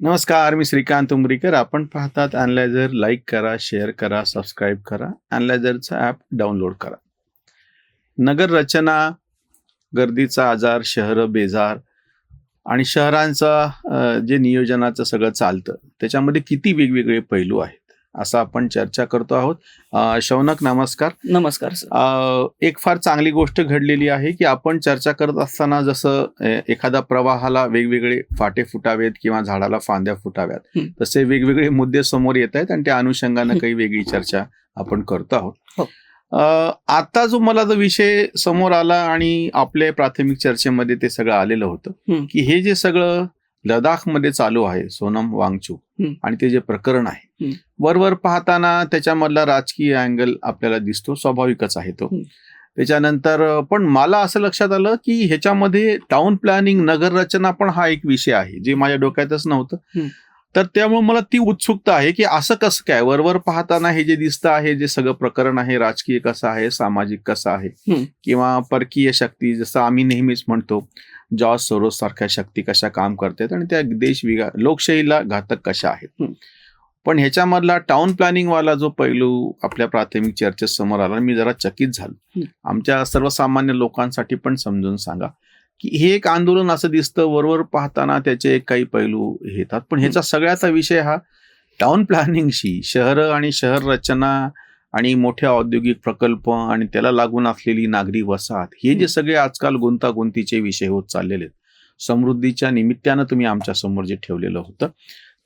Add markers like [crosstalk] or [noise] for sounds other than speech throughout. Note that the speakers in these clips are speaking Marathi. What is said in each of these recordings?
नमस्कार मी श्रीकांत उमरीकर. आपण पाहतात अनलायझर लाईक करा शेअर करा सबस्क्राईब करा. अनलायझरचं ॲप डाउनलोड करा. नगर रचना गर्दीचा आजार शहरं बेजार आणि शहरांचा जे नियोजनाचं सगळं चालतं त्याच्यामध्ये किती वेगवेगळे पैलू आहेत? असं आपण चर्चा करतो आहोत शौनक नमस्कार नमस्कार सर एक फार चांगली गोष्ट घडलेली आहे की आपण चर्चा करत असताना जसं एखादा प्रवाहाला वेगवेगळे फाटे फुटावेत किंवा झाडाला फांद्या फुटाव्यात. तसे वेगवेगळे मुद्दे समोर येत आहेत आणि त्या अनुषंगानं. काही वेगळी चर्चा आपण करतो आहोत हो. आता जो मला जो विषय समोर आला आणि आपल्या प्राथमिक चर्चेमध्ये ते सगळं आलेलं होतं. की हे जे सगळं लडाखमध्ये चालू आहे सोनम वांगचूक हं. आणि ते जे प्रकरण आहे. वरवर पाहताना त्याच्यामधला राजकीय अँगल आपल्याला दिसतो स्वाभाविकच आहे तो. त्याच्यानंतर पण मला असं लक्षात आलं की ह्याच्यामध्ये टाउन प्लॅनिंग नगर रचना पण हा एक विषय आहे जे माझ्या डोक्यातच नव्हतं. तर त्यामुळे मला ती उत्सुकता आहे की असं कसं काय वरवर पाहताना हे जे दिसतं आहे जे सगळं प्रकरण आहे राजकीय कसं आहे सामाजिक कसं आहे. किंवा परकीय शक्ती जसं आम्ही नेहमीच म्हणतो जॉर्ज सोरोस सारख्या शक्ती कशा काम करतात आणि त्या देश विगा लोकशाहीला घातक कशा आहेत. पण ह्याच्यामधला टाउन प्लॅनिंग वाला जो पैलू आपल्या प्राथमिक चर्चेत समोर आला मी जरा चकित झालो. आमच्या सर्वसामान्य लोकांसाठी पण समजून सांगा की हे एक आंदोलन असं दिसतं वरवर पाहताना त्याचे काही पैलू येतात. पण ह्याचा सगळ्याचा विषय हा टाउन प्लॅनिंगशी शहरं आणि शहर रचना आणि मोठ्या औद्योगिक प्रकल्प आणि त्याला लागून असलेली नागरी वसाहत हे जे सगळे आजकाल गुंतागुंतीचे विषय होत चाललेले आहेत. समृद्धीच्या निमित्तानं तुम्ही आमच्यासमोर जे ठेवलेलं होतं.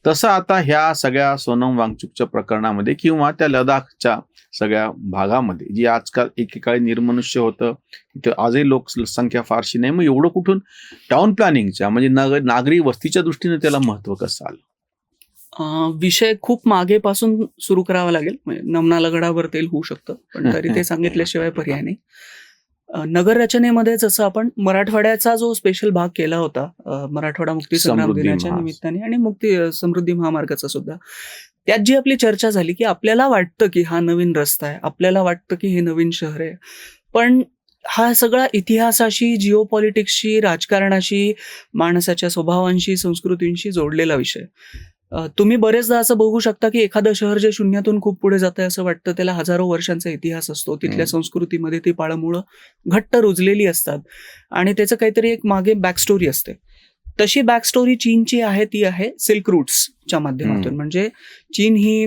तसं आता ह्या सगळ्या सोनम वांगचूकच्या प्रकरणामध्ये किंवा त्या लडाखच्या सगळ्या भागामध्ये जी आजकाल एकेकाळी निर्मनुष्य होतं तिथे आजही लोकसंख्या फारशी नाही. मग एवढं कुठून टाउन प्लॅनिंगच्या म्हणजे नग नागरी वस्तीच्या दृष्टीने त्याला महत्त्व कसं आलं? विषय खूप मागेपासून सुरू करावा लागेल. म्हणजे नमनाला गडावर तेल होऊ शकतं पण तरी ते [laughs] सांगितल्याशिवाय पर्याय नाही. अं, नगर रचनेमध्ये जसं आपण मराठवाड्याचा जो स्पेशल भाग केला होता मराठवाडा मुक्ती संग्राम दिनाच्या. निमित्ताने आणि मुक्ती समृद्धी महामार्गाचा सुद्धा. त्यात जी आपली चर्चा झाली की आपल्याला वाटतं की हा नवीन रस्ता आहे आपल्याला वाटतं की हे नवीन शहर आहे. पण हा सगळा इतिहासाशी जिओ पॉलिटिक्सशी राजकारणाशी माणसाच्या स्वभावांशी संस्कृतींशी जोडलेला विषय. तुम्ही बरेचदा असं बघू शकता की एखादं शहर जे शून्यातून खूप पुढे जात आहे असं वाटतं त्याला हजारो वर्षांचा इतिहास असतो तिथल्या. संस्कृतीमध्ये ती पाळमुळं घट्ट रुजलेली असतात आणि त्याचं काहीतरी एक मागे बॅकस्टोरी असते तशी बॅकस्टोरी चीनची आहे ती आहे सिल्क रूट्सच्या माध्यमातून. म्हणजे चीन ही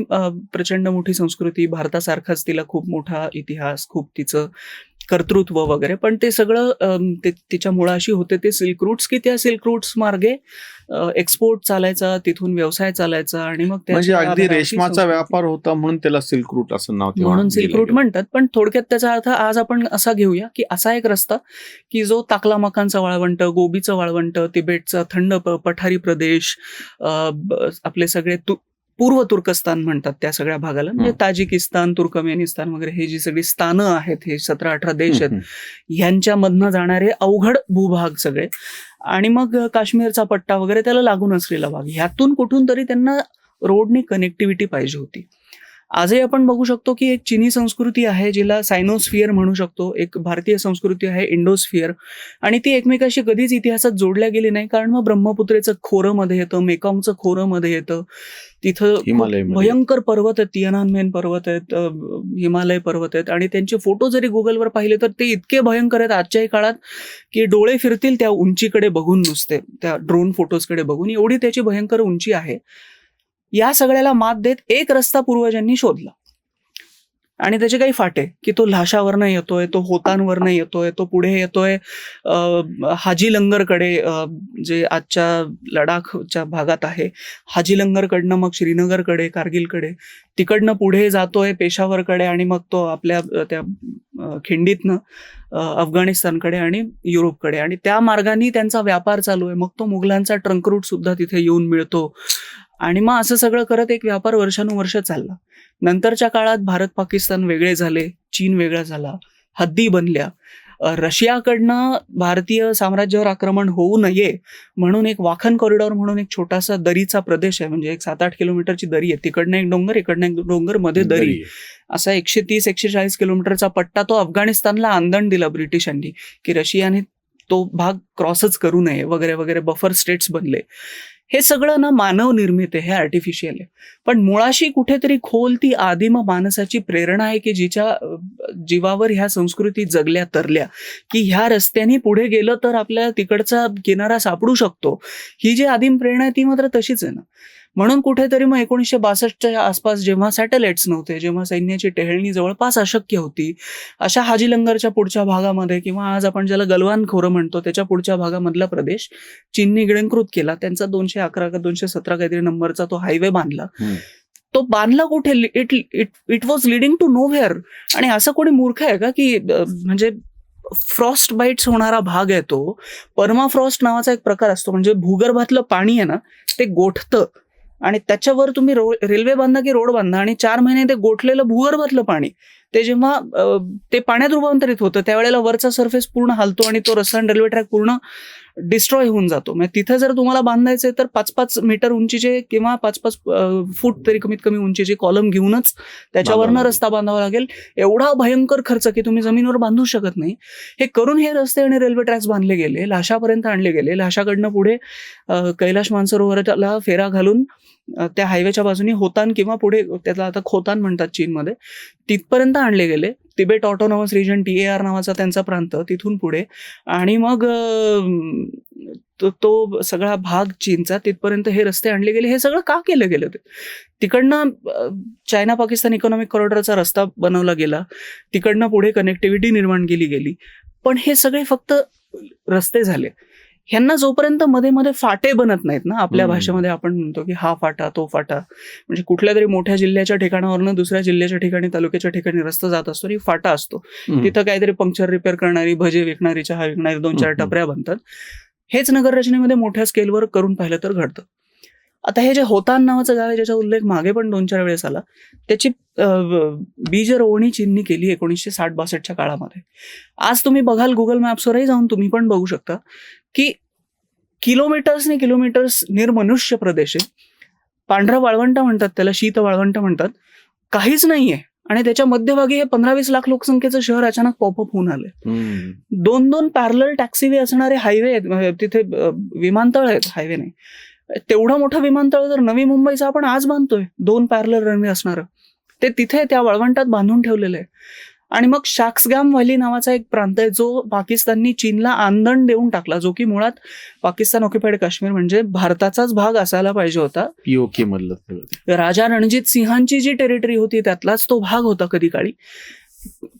प्रचंड मोठी संस्कृती भारतासारखाच तिला खूप मोठा इतिहास खूप तिचं कर्तृत्व वगैरे पण ते सगळं तिच्या मुळाशी होते ते सिल्क रूट्स की त्या सिल्क रूट्स मार्गे एक्सपोर्ट चालायचा तिथून व्यवसाय चालायचा आणि मग म्हणजे अगदी रेशमाचा. व्यापार होता म्हणून त्याला सिल्क रूट असं नाव म्हणून सिल्क रूट. म्हणतात पण थोडक्यात त्याचा अर्थ आज आपण असा घेऊया की असा एक रस्ता की जो ताकलामकांचा वाळवंट गोबीचं वाळवंट तिबेटचा थंड पठारी प्रदेश आपले सगळे पूर्व तुर्कस्तान म्हणतात त्या सगळ्या भागाला. म्हणजे. ताजिकिस्तान तुर्कमेनिस्तान वगैरे हे जी सगळी स्थानं आहेत हे सतरा अठरा देश आहेत ह्यांच्यामधनं जाणारे अवघड भूभाग सगळे. आणि मग काश्मीरचा पट्टा वगैरे त्याला लागून असलेला भाग. ह्यातून कुठून तरी त्यांना रोडनी कनेक्टिव्हिटी पाहिजे होती. आजही आपण बघू शकतो की एक चिनी संस्कृती आहे जिला सायनोस्फिअर म्हणू शकतो. एक भारतीय संस्कृती आहे इंडोस्फिअर आणि ती एकमेकाशी कधीच इतिहासात जोडल्या गेली नाही कारण मग ब्रह्मपुत्रेचं खोरं मध्ये येतं मेकॉंगचं खोरं मध्ये येतं. तिथं. भयंकर पर्वत आहेत तियनानमेन पर्वत आहेत हिमालय पर्वत आहेत. आणि त्यांचे फोटो जरी गुगलवर पाहिले तर ते इतके भयंकर आहेत आजच्याही काळात की डोळे फिरतील त्या उंचीकडे बघून नुसते त्या ड्रोन फोटोजकडे बघून. एवढी त्याची भयंकर उंची आहे. या सगळ्याला मात देत एक रस्ता पूर्वजांनी शोधला. आणि त्याचे काही फाटे की तो लाशावरनं येतोय तो होतांवरनं येतोय तो पुढे येतोय. हाजी लंगरकडे जे आजच्या लडाखच्या भागात आहे हाजी लंगरकडनं मग श्रीनगरकडे कारगिलकडे तिकडनं पुढे जातोय पेशावरकडे आणि मग तो आपल्या त्या खिंडीतनं अफगाणिस्तानकडे आणि युरोपकडे. आणि त्या मार्गाने त्यांचा व्यापार चालू आहे. मग तो मुघलांचा ट्रंक रूट सुद्धा तिथे येऊन मिळतो. आणि मग असं सगळं करत एक व्यापार वर्षानुवर्ष चालला. नंतरच्या काळात भारत पाकिस्तान वेगळे झाले चीन वेगळा झाला हद्दी बनल्या. रशियाकडनं भारतीय साम्राज्यावर आक्रमण होऊ नये म्हणून एक वाखन कॉरिडॉर म्हणून एक छोटासा दरीचा प्रदेश आहे. म्हणजे एक सात आठ किलोमीटरची दरी आहे. तिकडनं एक डोंगर इकडनं एक डोंगरमध्ये दरी दरी. असा एकशे तीस एकशे चाळीस किलोमीटरचा पट्टा तो अफगाणिस्तानला आंदण दिला ब्रिटिशांनी की रशियाने तो भाग क्रॉसच करू नये वगैरे वगैरे बफर स्टेट्स बनले. हे सगळं ना मानव निर्मित आहे हे आर्टिफिशियल आहे. पण मुळाशी कुठेतरी खोल ती आदिम माणसाची प्रेरणा आहे की जिच्या जीवावर ह्या संस्कृती जगल्या तरल्या. की ह्या रस्त्याने पुढे गेलं तर आपल्याला तिकडचा किनारा सापडू शकतो. ही जी आदिम प्रेरणा आहे ती मात्र तशीच आहे ना. म्हणून कुठेतरी मग एकोणीसशे बासष्टच्या आसपास जेव्हा सॅटेलाइट्स नव्हते जेव्हा सैन्याची टेहळणी जवळपास अशक्य होती अशा हाजी लंगरच्या पुढच्या भागामध्ये किंवा आज आपण ज्याला गलवान खोरं म्हणतो त्याच्या पुढच्या भागामधला प्रदेश चीनने गिळंकृत केला. त्यांचा दोनशे अकरा का दोनशे सतरा काहीतरी नंबरचा तो हायवे बांधला. तो बांधला कुठे? It it it was leading to nowhere आणि असं कोणी मूर्ख आहे का की म्हणजे फ्रॉस्ट बाईट्स होणारा भाग आहे तो. परमाफ्रॉस्ट नावाचा एक प्रकार असतो. म्हणजे भूगर्भातलं पाणी आहे ना ते गोठतं. आणि त्याच्यावर तुम्ही रेल्वे बांधा की रोड बांधा? आणि चार महिने ते गोठलेलं भूगर्भातलं पाणी. ते जेव्हा ते पाण्यात रूपांतरित होतं त्यावेळेला वरचा सरफेस पूर्ण हालतो आणि तो रस्ता रेल्वे ट्रॅक पूर्ण डिस्ट्रॉय होऊन जातो. म्हणजे तिथे जर तुम्हाला बांधायचे तर पाच पाच मीटर उंचीचे किंवा पाच पाच फूट तरी कमीत कमी उंचीचे कॉलम घेऊनच त्याच्यावरनं रस्ता बांधावा लागेल. एवढा भयंकर खर्च की तुम्ही जमिनीवर बांधू शकत नाही. हे करून हे रस्ते आणि रेल्वे ट्रॅक्स बांधले गेले लाशापर्यंत आणले गेले. लाशाकडनं पुढे कैलाश मानसरोवराला फेरा घालून त्या हायवेच्या बाजूने होतान किंवा पुढे त्याला आता खोतान म्हणतात चीनमध्ये तिथपर्यंत आणले गेले. Tibet autonomous region T A R नावाचा त्यांचा प्रांत तिथून पुढे. आणि मग तो तो सगळा भाग चीनचा तिथपर्यंत हे रस्ते आणले गेले. हे सगळं का केलं गेलं ते? तिकडनं चायना पाकिस्तान इकॉनॉमिक कॉरिडॉरचा रस्ता बनवला गेला. तिकडनं पुढे कनेक्टिव्हिटी निर्माण केली गेली. पण हे सगळे फक्त रस्ते झाले. ह्यांना जोपर्यंत मध्ये मध्ये फाटे बनत नाहीत ना आपल्या. भाषेमध्ये आपण म्हणतो की हा फाटा तो फाटा म्हणजे कुठल्या तरी मोठ्या जिल्ह्याच्या ठिकाणावरनं दुसऱ्या जिल्ह्याच्या ठिकाणी तालुक्याच्या ठिकाणी रस्ता जात असतो आणि फाटा असतो. तिथं काहीतरी पंक्चर रिपेअर करणारी भजे विकणारी चहा विकणारी दोन चार. टपऱ्या बनतात हेच नगर रचनेमध्ये मोठ्या स्केलवर करून पाहिलं तर घडतं आता हे जे होतान नावाचं गाव आहे ज्याचा उल्लेख मागे पण दोन चार वेळेस आला त्याची बीज रोवणी चीननी केली एकोणीसशे साठ बासष्टच्या काळामध्ये आज तुम्ही बघाल गुगल मॅप्सवरही जाऊन तुम्ही पण बघू शकता की किलोमीटर्सने किलोमीटर्स निर्मनुष्य प्रदेश आहे. पांढरं वाळवंट म्हणतात त्याला शीत वाळवंट म्हणतात. काहीच नाहीये. आणि त्याच्या मध्यभागी हे पंधरा वीस लाख लोकसंख्येचं शहर अचानक पॉपअप होऊन आले हम्म. दोन दोन पॅरल टॅक्सीवे असणारे हायवे आहेत. तिथे विमानतळ आहेत हायवे नाही तेवढं मोठं विमानतळ जर नवी मुंबईचं आपण आज बांधतोय दोन पॅरल रनवे असणारं. ते तिथे त्या वळवंटात बांधून ठेवलेलं आहे. आणि मग शाक्सगाम व्हॅली नावाचा एक प्रांत आहे जो पाकिस्ताननी चीनला आंदण देऊन टाकला जो की मुळात पाकिस्तान ऑक्युपाईड काश्मीर म्हणजे भारताचाच भाग असायला पाहिजे होता पीओके मधलं. राजा रणजित सिंहांची जी टेरिटरी होती त्यातलाच तो भाग होता कधी काळी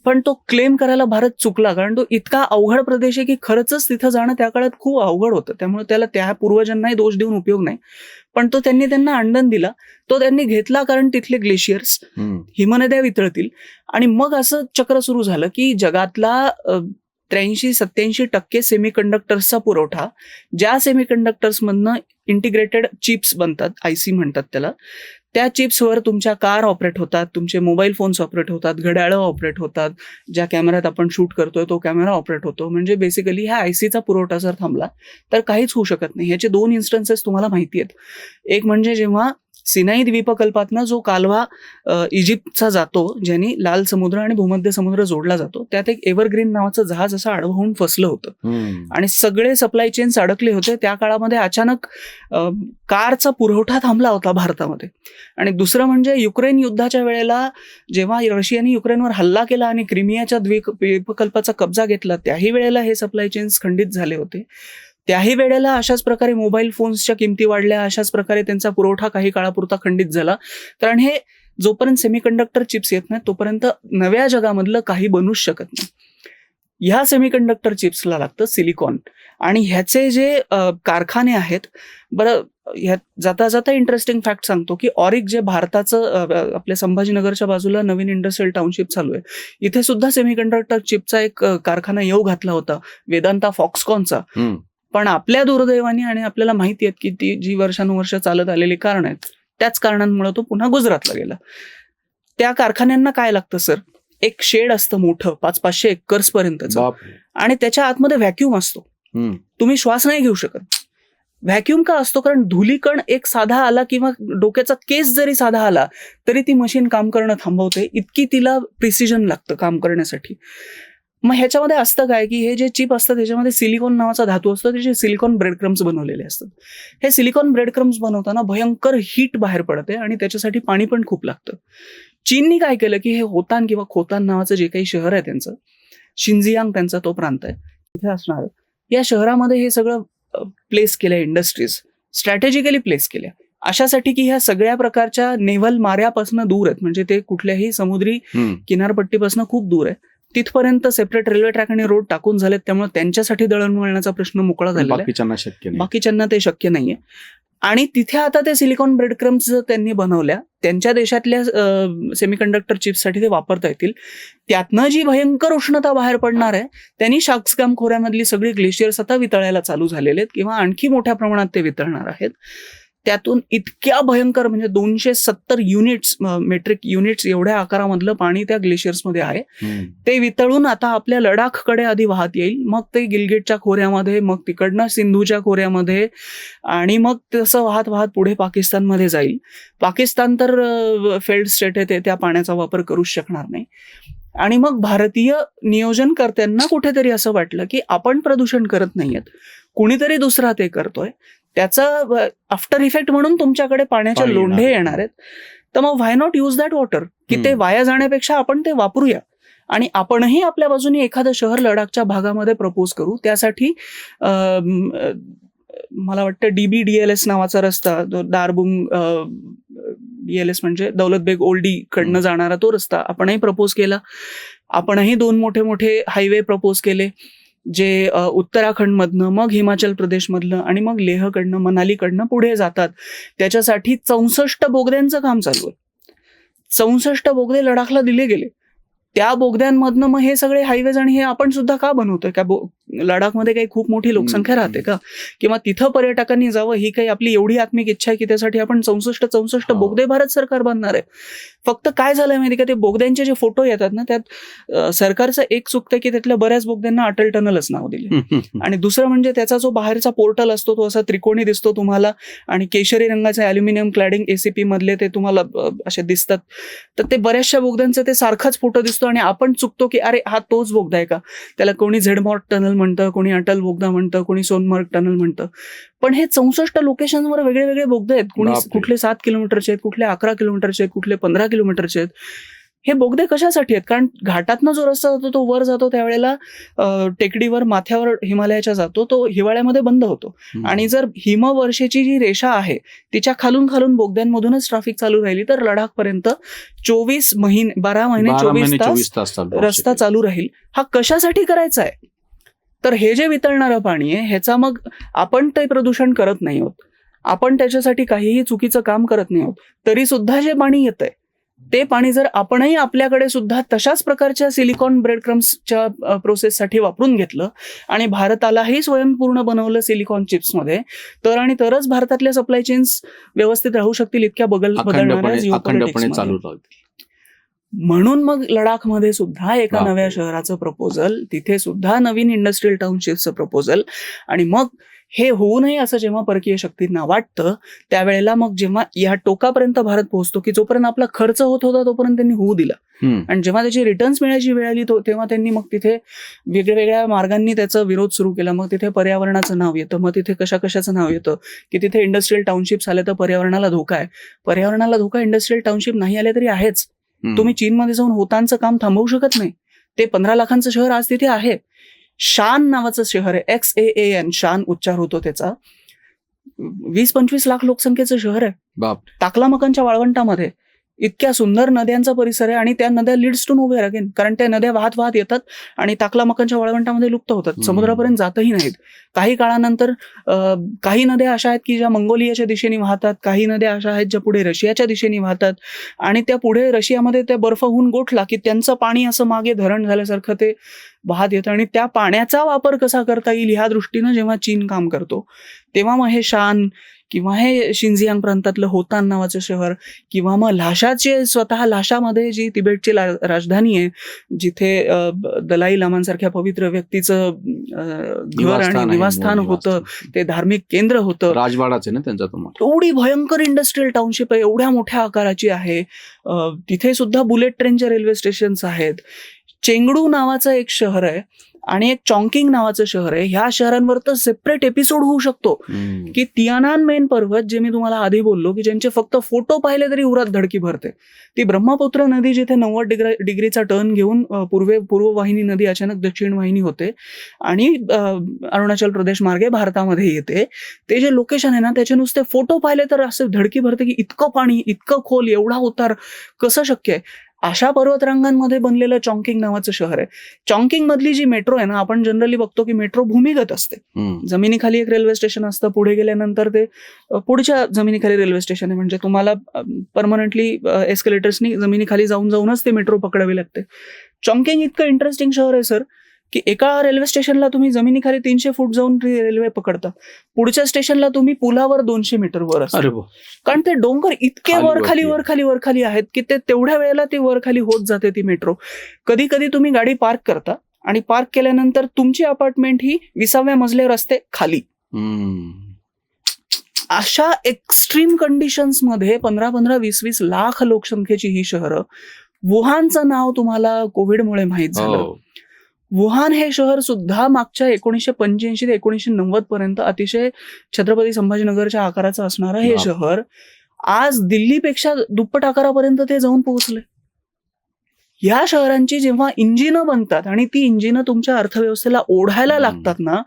पण तो क्लेम करायला भारत चुकला कारण तो इतका अवघड प्रदेश आहे की खरंच तिथं जाणं त्या काळात खूप अवघड होतं. त्यामुळे त्याला त्या पूर्वजांनाही दोष देऊन उपयोग नाही. पण तो त्यांनी त्यांना अंडन दिला. तो त्यांनी घेतला कारण तिथले ग्लेशियर्स. हिमनद्या वितळतील. आणि मग असं चक्र सुरू झालं की जगातला त्र्याऐंशी सत्याऐंशी टक्के सेमीकंडक्टर्सचा पुरवठा ज्या सेमीकंडक्टर्समधनं इंटिग्रेटेड चिप्स बनतात आय सी म्हणतात त्याला त्या चिप्सवर तुमच्या कार ऑपरेट होतात तुमचे मोबाईल फोन्स ऑपरेट होतात घड्याळं ऑपरेट होतात ज्या कॅमेऱ्यात आपण शूट करतोय तो कॅमेरा ऑपरेट होतो. म्हणजे बेसिकली ह्या आय सीचा पुरवठा जर थांबला तर काहीच होऊ शकत नाही. ह्याचे दोन इन्स्टन्सेस तुम्हाला माहिती आहेत. एक म्हणजे जेव्हा सिनाई द्वीपकल्पातनं जो कालवा इजिप्तचा जातो ज्यांनी लाल समुद्र आणि भूमध्य समुद्र जोडला जातो त्यात एक एव्हरग्रीन नावाचं जहाज असं आडवं होऊन फसलं होतं. आणि सगळे सप्लाय चेन्स अडकले होते. त्या काळामध्ये अचानक कारचा पुरवठा थांबला होता भारतामध्ये. आणि दुसरं म्हणजे युक्रेन युद्धाच्या वेळेला जेव्हा रशियाने युक्रेनवर हल्ला केला आणि क्रिमियाच्या द्वीप द्वीपकल्पाचा कब्जा घेतला त्याही वेळेला हे सप्लाय चेन्स खंडित झाले होते. त्याही वेळेला अशाच प्रकारे मोबाईल फोन्सच्या किमती वाढल्या अशाच प्रकारे त्यांचा पुरवठा काही काळापुरता खंडित झाला. कारण हे जोपर्यंत सेमीकंडक्टर चिप्स येत नाही तोपर्यंत नव्या जगामधलं काही बनूच शकत नाही. ह्या सेमीकंडक्टर चिप्सला लागतं सिलिकॉन आणि ह्याचे जे कारखाने आहेत बरं ह्या जाता जाता इंटरेस्टिंग फॅक्ट सांगतो की ऑरिक जे भारताचं आपल्या संभाजीनगरच्या बाजूला नवीन इंडस्ट्रियल टाउनशिप चालू आहे इथे सुद्धा सेमीकंडक्टर चिपचा एक कारखाना येऊ घातला होता वेदांता फॉक्सकॉनचा. पण आपल्या दुर्दैवाने आणि आपल्याला माहिती आहेत की ती जी वर्षानुवर्ष चालत आलेली कारण आहेत त्याच कारणांमुळे तो पुन्हा गुजरातला गेला. त्या कारखान्यांना काय लागतं सर? एक शेड असतं मोठं पाच पाचशे एकर्स पर्यंतचं बाप आणि त्याच्या आतमध्ये व्हॅक्यूम असतो. तुम्ही श्वास नाही घेऊ शकत. व्हॅक्यूम का असतो? कारण धुलीकण एक साधा आला किंवा डोक्याचा केस जरी साधा आला तरी ती मशीन काम करणं थांबवते. इतकी तिला प्रिसिजन लागतं काम करण्यासाठी. मग ह्याच्यामध्ये असतं काय की हे जे चिप असतं त्याच्यामध्ये सिलिकॉन नावाचा धातू असतो त्याचे सिलिकॉन ब्रेड क्रम्स बनवलेले असतात. हे सिलिकॉन ब्रेड क्रम्स बनवताना भयंकर हीट बाहेर पडते आणि त्याच्यासाठी पाणी पण खूप लागतं. चीननी काय केलं की हे होतान किंवा खोतान नावाचं जे काही शहर आहे त्यांचं शिंजियांग त्यांचा तो प्रांत आहे तिथे असणार. या शहरामध्ये हे सगळं प्लेस केलं इंडस्ट्रीज स्ट्रॅटेजिकली प्लेस केल्या. अशासाठी की ह्या सगळ्या प्रकारच्या नेव्हल माऱ्यापासून दूर आहेत म्हणजे ते कुठल्याही समुद्री. किनारपट्टीपासून खूप दूर आहे. तिथपर्यंत सेपरेट रेल्वे ट्रॅक आणि रोड टाकून झालेत त्यामुळे त्यांच्यासाठी दळणवळणाचा प्रश्न मोकळा झालेला बाकीच्यांना शक्य नाही. बाकीच्यांना ते शक्य नाहीये. आणि तिथे आता ते सिलिकॉन ब्रेड क्रम्स त्यांनी बनवल्या त्यांच्या देशातल्या सेमीकंडक्टर चिप्ससाठी ते वापरता येतील. त्यातनं जी भयंकर उष्णता बाहेर पडणार आहे त्यांनी शाक्सगाम खोऱ्यामधली सगळी ग्लेशियर्स आता वितळायला चालू झालेले आहेत किंवा आणखी मोठ्या प्रमाणात ते वितळणार आहेत. त्यातून इतक्या भयंकर म्हणजे दोनशे सत्तर युनिट्स मेट्रिक युनिट्स एवढ्या आकारामधलं पाणी त्या ग्लेशियर्समध्ये आहे. ते वितळून आता आपल्या लडाखकडे आधी वाहत येईल. मग ते गिलगिटच्या खोऱ्यामध्ये मग तिकडनं सिंधूच्या खोऱ्यामध्ये आणि मग तसं वाहत वाहत पुढे पाकिस्तानमध्ये जाईल. पाकिस्तान तर फेल्ड स्टेट आहे ते त्या पाण्याचा वापर करूच शकणार नाही. आणि मग भारतीय नियोजनकर्त्यांना कुठेतरी असं वाटलं की आपण प्रदूषण करत नाहीयेत. कुणीतरी दुसरा ते करतोय. त्याचा आफ्टर इफेक्ट म्हणून तुमच्याकडे पाण्याचे पाणी लोंढे येणार. आहेत. तर मग why not use that water की ते. वाया जाण्यापेक्षा आपण ते वापरूया. आणि आपणही आपल्या बाजूने एखादं शहर लडाखच्या भागामध्ये प्रपोज करू. त्यासाठी मला वाटतं डीबी डीएलएस नावाचा रस्ता जो दारबुंग डीएलएस म्हणजे दौलत बेग ओल्डी कडनं. जाणारा तो रस्ता आपणही प्रपोज केला. आपणही दोन मोठे मोठे हायवे प्रपोज केले जे उत्तराखंडमधनं मग हिमाचल प्रदेशमधलं आणि मग लेहकडनं मनालीकडनं पुढे जातात. त्याच्यासाठी चौसष्ट बोगद्यांचं काम चालू आहे. चौसष्ट बोगदे लडाखला दिले गेले. त्या बोगद्यांमधनं मग हे सगळे हायवेज आणि हे आपण सुद्धा का बनवतोय? का बो लडाखमध्ये काही खूप मोठी लोकसंख्या. राहते का किंवा तिथं पर्यटकांनी जावं ही काही आपली एवढी आत्मिक इच्छा आहे की त्यासाठी आपण चौसष्ट चौसष्ट हो. बोगदे भारत सरकार बांधणार आहे फक्त काय झालंय माहिती का ते बोगद्यांचे जे फोटो येतात ना त्यात सरकारचं एक चुकतं की त्यातल्या बऱ्याच बोगद्यांना अटल टनलच नाव दिले. आणि दुसरं म्हणजे त्याचा जो बाहेरचा पोर्टल असतो तो असा त्रिकोणी दिसतो तुम्हाला आणि केशरी रंगाचे अल्युमिनियम क्लॅडिंग एसीपी मधले ते तुम्हाला असे दिसतात तर ते बऱ्याचशा बोगद्यांचं ते सारखाच फोटो दिसतो आणि आपण चुकतो की अरे हा तोच बोगदा आहे का त्याला कोणी झेडमॉर्ट टनल म्हणतं कोणी अटल बोगदा म्हणतं कोणी सोनमार्ग टनल म्हणतं. पण हे चौसष्ट लोकेशनवर वेगळे वेगळे बोगदे आहेत. कुणी. कुठले सात किलोमीटरचे आहेत कुठले अकरा किलोमीटरचे आहेत कुठले पंधरा किलोमीटरचे आहेत. हे बोगदे कशासाठी आहेत? कारण घाटातनं जो रस्ता जातो तो वर जातो त्यावेळेला टेकडीवर माथ्यावर हिमालयाच्या जातो तो हिवाळ्यामध्ये बंद होतो. आणि जर हिमवर्षेची जी रेषा आहे तिच्या खालून खालून बोगद्यांमधूनच ट्रॅफिक चालू राहिली तर लडाखपर्यंत चोवीस महिने बारा महिने चोवीस तास रस्ता चालू राहील. हा कशासाठी करायचा आहे? तर हे जे वितळणारं पाणी आहे ह्याचा मग आपण ते प्रदूषण करत नाही आहोत. आपण त्याच्यासाठी काहीही चुकीचं काम करत नाही आहोत. तरी सुद्धा जे पाणी येत आहे ते पाणी जर आपणही आपल्याकडे सुद्धा तशाच प्रकारच्या सिलिकॉन ब्रेड क्रम्सच्या प्रोसेससाठी वापरून घेतलं आणि भारतालाही स्वयंपूर्ण बनवलं सिलिकॉन चिप्समध्ये तर आणि तरच भारतातल्या सप्लाय चेन्स व्यवस्थित राहू शकतील इतक्या बगल बदलणाऱ्या मध्ये. चालू राहतील. म्हणून मग लडाखमध्ये सुद्धा एका. नव्या शहराचं प्रपोजल तिथे सुद्धा नवीन इंडस्ट्रियल टाउनशिपचं प्रपोजल आणि मग हे होऊ नये असं जेव्हा परकीय शक्तींना वाटतं त्यावेळेला मग जेव्हा या टोकापर्यंत भारत पोहोचतो की जोपर्यंत आपला खर्च होत होता तोपर्यंत त्यांनी होऊ दिला. आणि जेव्हा त्याची रिटर्न्स मिळायची वेळ आली तो तेव्हा त्यांनी मग तिथे वेगवेगळ्या मार्गांनी त्याचा विरोध सुरू केला मग तिथे पर्यावरणाचं नाव येतं मग तिथे कशा कशाचं नाव येतं की तिथे इंडस्ट्रियल टाउनशिप्स आले तर पर्यावरणाला धोका आहे पर्यावरणाला धोका इंडस्ट्रियल टाउनशिप नाही आले तरी आहेच. तुम्ही चीनमध्ये जाऊन होतांचं काम थांबवू शकत नाही. ते पंधरा लाखांचं शहर आज तिथे आहे. शान नावाचं शहर आहे. एक्स ए एन शान उच्चार होतो त्याचा. वीस पंचवीस लाख लोकसंख्येचं शहर आहे. बाप. टाकलामकांच्या वाळवंटामध्ये. इतक्या सुंदर नद्यांचा परिसर आहे आणि त्या नद्या लीड्स टू नोव्हेअर अगेन कारण त्या नद्या वाहत वाहत येतात आणि टाकलामकांच्या वाळवंटामध्ये लुप्त होतात. समुद्रापर्यंत जातही नाहीत. काही काळानंतर काही नद्या अशा आहेत की ज्या मंगोलियाच्या दिशेने वाहतात काही नद्या अशा आहेत ज्या पुढे रशियाच्या दिशेने वाहतात आणि त्या पुढे रशियामध्ये त्या बर्फ होऊन गोठला की त्यांचं पाणी असं मागे धरण झाल्यासारखं ते वाहत येतं आणि त्या पाण्याचा वापर कसा करता येईल ह्या दृष्टीनं जेव्हा चीन काम करतो तेव्हा मग हे शान किंवा हे शिंजियांग प्रांतातलं होतान नावाचं शहर किंवा मग लाशाचे स्वतः लाशामध्ये जी तिबेटची ला- राजधानी आहे जिथे दलाई लामांसारख्या पवित्र व्यक्तीचं घर आणि निवासस्थान होतं. ते धार्मिक केंद्र होतं. राजवाडाच आहे ना त्यांचा तुम्हाला एवढी भयंकर इंडस्ट्रियल टाउनशिप आहे एवढ्या मोठ्या आकाराची आहे. तिथे सुद्धा बुलेट ट्रेनच्या रेल्वे स्टेशन्स आहेत. चेंगडू नावाचं एक शहर आहे आणि एक चॉंकिंग नावाचं शहर आहे. ह्या शहरांवर तर सेपरेट एपिसोड होऊ शकतो. की तियानान मेन पर्वत जे मी तुम्हाला आधी बोललो की ज्यांचे फक्त फोटो पाहिले तरी उरात धडकी भरते. ती ब्रह्मपुत्र नदी जिथे नव्वद डिग्री डिग्रीचा टर्न घेऊन पूर्वे पूर्व वाहिनी नदी अचानक दक्षिण वाहिनी होते आणि अरुणाचल प्रदेश मार्गे भारतामध्ये येते. ते जे लोकेशन आहे ना त्याचे नुसते फोटो पाहिले तर असे धडकी भरते की इतकं पाणी इतकं खोल एवढा उतार कसं शक्य आहे? अशा पर्वतरांगांमध्ये बनलेलं चॉंकिंग नावाचं शहर आहे. चॉंकिंग मधली जी मेट्रो आहे ना आपण जनरली बघतो की मेट्रो भूमिगत असते. जमिनीखाली एक रेल्वे स्टेशन असतं पुढे गेल्यानंतर ते पुढच्या जमिनीखाली रेल्वे स्टेशन आहे. म्हणजे तुम्हाला परमनंटली एस्केलेटर्सनी जमिनीखाली जाऊन जाऊनच ते मेट्रो पकडावी लागते. चॉंकिंग इतकं इंटरेस्टिंग शहर आहे सर की एका रेल्वे स्टेशनला तुम्ही जमिनीखाली तीनशे फूट जाऊन रेल्वे पकडता. पुढच्या स्टेशनला तुम्ही पुलावर दोनशे मीटर वर अरे. कारण ते डोंगर इतके वर खाली वर खाली वर खाली आहेत की ते तेवढ्या वेळेला ती वर खाली होत जाते ती मेट्रो. कधी कधी तुम्ही गाडी पार्क करता आणि पार्क केल्यानंतर तुमची अपार्टमेंट ही विसाव्या मजल्यावर असते खाली. अशा एक्स्ट्रीम कंडिशन्समध्ये पंधरा पंधरा वीस वीस लाख लोकसंख्येची ही शहरं. वुहानचं नाव तुम्हाला कोविडमुळे माहीत झालं. हो. वुहान हे शहर सुद्धा मागच्या एकोणीसशे पंच्याऐंशी ते एकोणीसशे नव्वद पर्यंत अतिशय छत्रपती संभाजीनगरच्या आकाराचं असणारं हे. शहर आज दिल्लीपेक्षा दुप्पट आकारापर्यंत ते जाऊन पोहोचले या शहरांची जेव्हा इंजिनं बनतात आणि ती इंजिनं तुमच्या अर्थव्यवस्थेला ओढायला. लागतात ना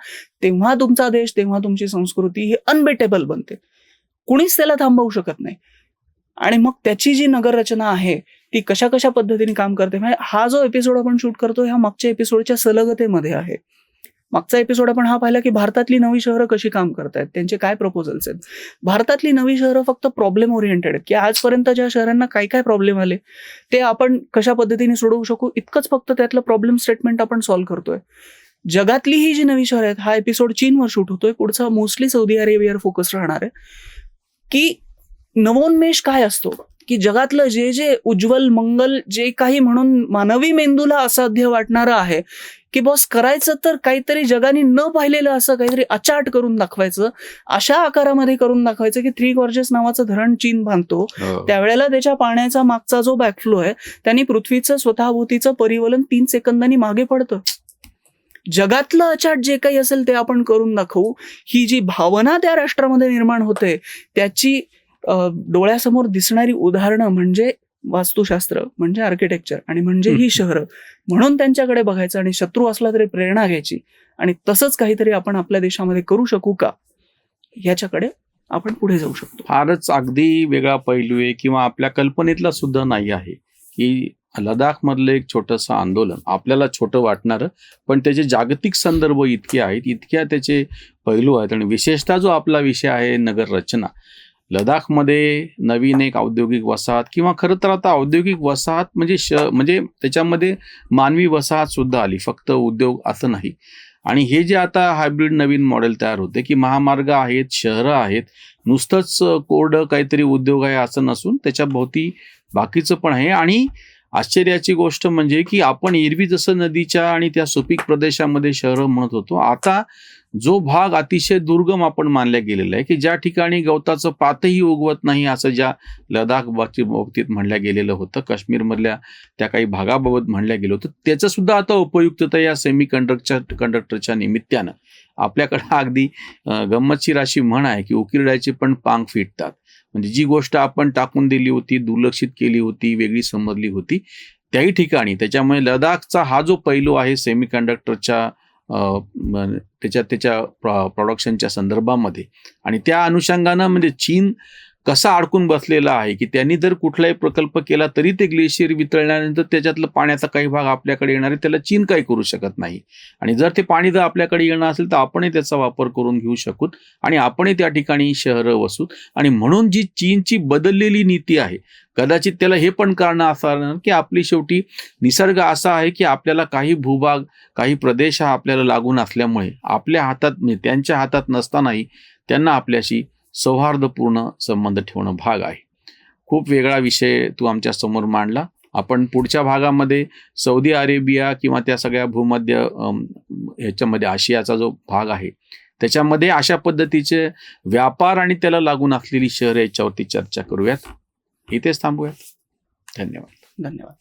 तेव्हा तुमचा देश तेव्हा तुमची संस्कृती ही अनबेटेबल बनते कुणीच त्याला थांबवू शकत नाही आणि मग त्याची जी नगररचना आहे ती कशा कशा पद्धतीने काम करते. म्हणजे हा जो एपिसोड आपण शूट करतो ह्या मागच्या एपिसोडच्या सलगतेमध्ये आहे. मागचा एपिसोड आपण हा पाहिला की भारतातली नवी शहरं कशी काम करतायत? त्यांचे काय प्रपोजल्स आहेत? भारतातली नवी शहरं फक्त प्रॉब्लेम ओरिएंटेड आहेत. की आजपर्यंत ज्या शहरांना काय काय प्रॉब्लेम आले ते आपण कशा पद्धतीने सोडवू शकू? इतकंच फक्त त्यातलं प्रॉब्लेम स्टेटमेंट आपण सॉल्व्ह करतोय. जगातली ही जी नवी शहरं आहेत हा एपिसोड चीनवर शूट होतोय. पुढचा मोस्टली सौदी अरेबियावर फोकस राहणार आहे. की नवोन्मेष काय असतो? की जगातलं जे जे उज्ज्वल मंगल जे काही म्हणून मानवी मेंदूला असाध्य वाटणारं आहे की बॉस करायचं तर काहीतरी जगाने न पाहिलेलं असं काहीतरी अचाट करून दाखवायचं अशा आकारामध्ये करून दाखवायचं की थ्री गॉर्जेस नावाचं धरण चीन बांधतो. हो. त्यावेळेला त्याच्या पाण्याचा मागचा जो बॅकफ्लो आहे त्यांनी पृथ्वीचं स्वतःभोवतीचं परिवलन तीन सेकंदांनी मागे पडतं. जगातलं अचाट जे काही असेल ते आपण करून दाखवू. ही जी भावना त्या राष्ट्रामध्ये निर्माण होते त्याची डोळ्यासमोर दिसणारी उदाहरणं म्हणजे वास्तुशास्त्र म्हणजे आर्किटेक्चर आणि म्हणजे ही शहरं. म्हणून त्यांच्याकडे बघायचं आणि शत्रू असला तरी प्रेरणा घ्यायची. आणि तसंच काहीतरी आपण आपल्या देशामध्ये करू शकू का? याच्याकडे आपण पुढे जाऊ शकतो. फारच अगदी वेगळा पैलू आहे किंवा आपल्या कल्पनेतला सुद्धा नाही आहे की लडाख मधलं एक छोटंसं आंदोलन. आपल्याला छोटं वाटणारं पण त्याचे जागतिक संदर्भ इतके आहेत इतक्या त्याचे पैलू आहेत आणि विशेषतः जो आपला विषय आहे नगर रचना लडाखमध्ये नवीन एक औद्योगिक वसाहत किंवा खरं तर आता औद्योगिक वसाहत म्हणजे श म्हणजे त्याच्यामध्ये मानवी वसाहत सुद्धा आली फक्त उद्योग असं नाही. आणि हे जे आता हायब्रिड नवीन मॉडेल तयार होते की महामार्ग आहेत शहरं आहेत नुसतंच कोरडं काहीतरी उद्योग आहे असं नसून त्याच्या भोवती बाकीचं पण आहे. आणि आश्चर्याची गोष्ट म्हणजे की आपण एरवी जसं नदीच्या आणि त्या सुपीक प्रदेशामध्ये शहरं म्हणत होतो आता जो भाग अतिशय दुर्गम आपण मानल्या गेलेला आहे की ज्या ठिकाणी गवताचं पातही उगवत नाही असं ज्या लडाख बाबतीत बाबतीत म्हणल्या गेलेलं होतं काश्मीरमधल्या त्या काही भागाबाबत म्हणल्या गेलं होतं त्याचं सुद्धा आता उपयुक्तता या सेमी कंडक्टरच्या कंडक्टरच्या निमित्तानं. आपल्याकडं अगदी गंमतशीर अशी म्हण आहे की उकिरड्याचे पण पांग फिटतात. म्हणजे जी गोष्ट आपण टाकून दिली होती दुर्लक्षित केली होती वेगळी समजली होती त्याही ठिकाणी त्याच्यामुळे लडाखचा हा जो पैलू आहे सेमी कंडक्टरच्या त्याच्या त्याच्या प्रोडक्शनच्या संदर्भामध्ये आणि त्या अनुषंगानं म्हणजे चीन कसा अडकून बसलेला आहे की त्यांनी जर कुठलाही प्रकल्प केला तरी ते ग्लेशियर वितळल्यानंतर त्याच्यातलं पाण्याचा काही भाग आपल्याकडे येणार आहे त्याला चीन काही करू शकत नाही. आणि जर ते पाणी जर आपल्याकडे येणार असेल तर आपणही त्याचा वापर करून घेऊ शकू आणि आपणही त्या ठिकाणी शहरं वसू. आणि म्हणून जी चीनची बदललेली नीती आहे कदाचित त्याला हे पण कारण असणार की आपली शेवटी निसर्ग असा आहे की आपल्याला काही भूभाग काही प्रदेश हा आपल्याला लागून असल्यामुळे आपल्या हातात त्यांच्या हातात नसतानाही त्यांना आपल्याशी सौहार्दपूर्ण संबंध ठेवणं भाग आहे. खूप वेगळा विषय तू आमच्यासमोर मांडला. आपण पुढच्या भागामध्ये सौदी अरेबिया किंवा त्या सगळ्या भूमध्य ह्याच्यामध्ये आशियाचा जो भाग आहे त्याच्यामध्ये अशा पद्धतीचे व्यापार आणि त्याला लागून असलेली शहरं याच्यावरती चर्चा करूयात. इथेच थांबूयात. धन्यवाद. धन्यवाद.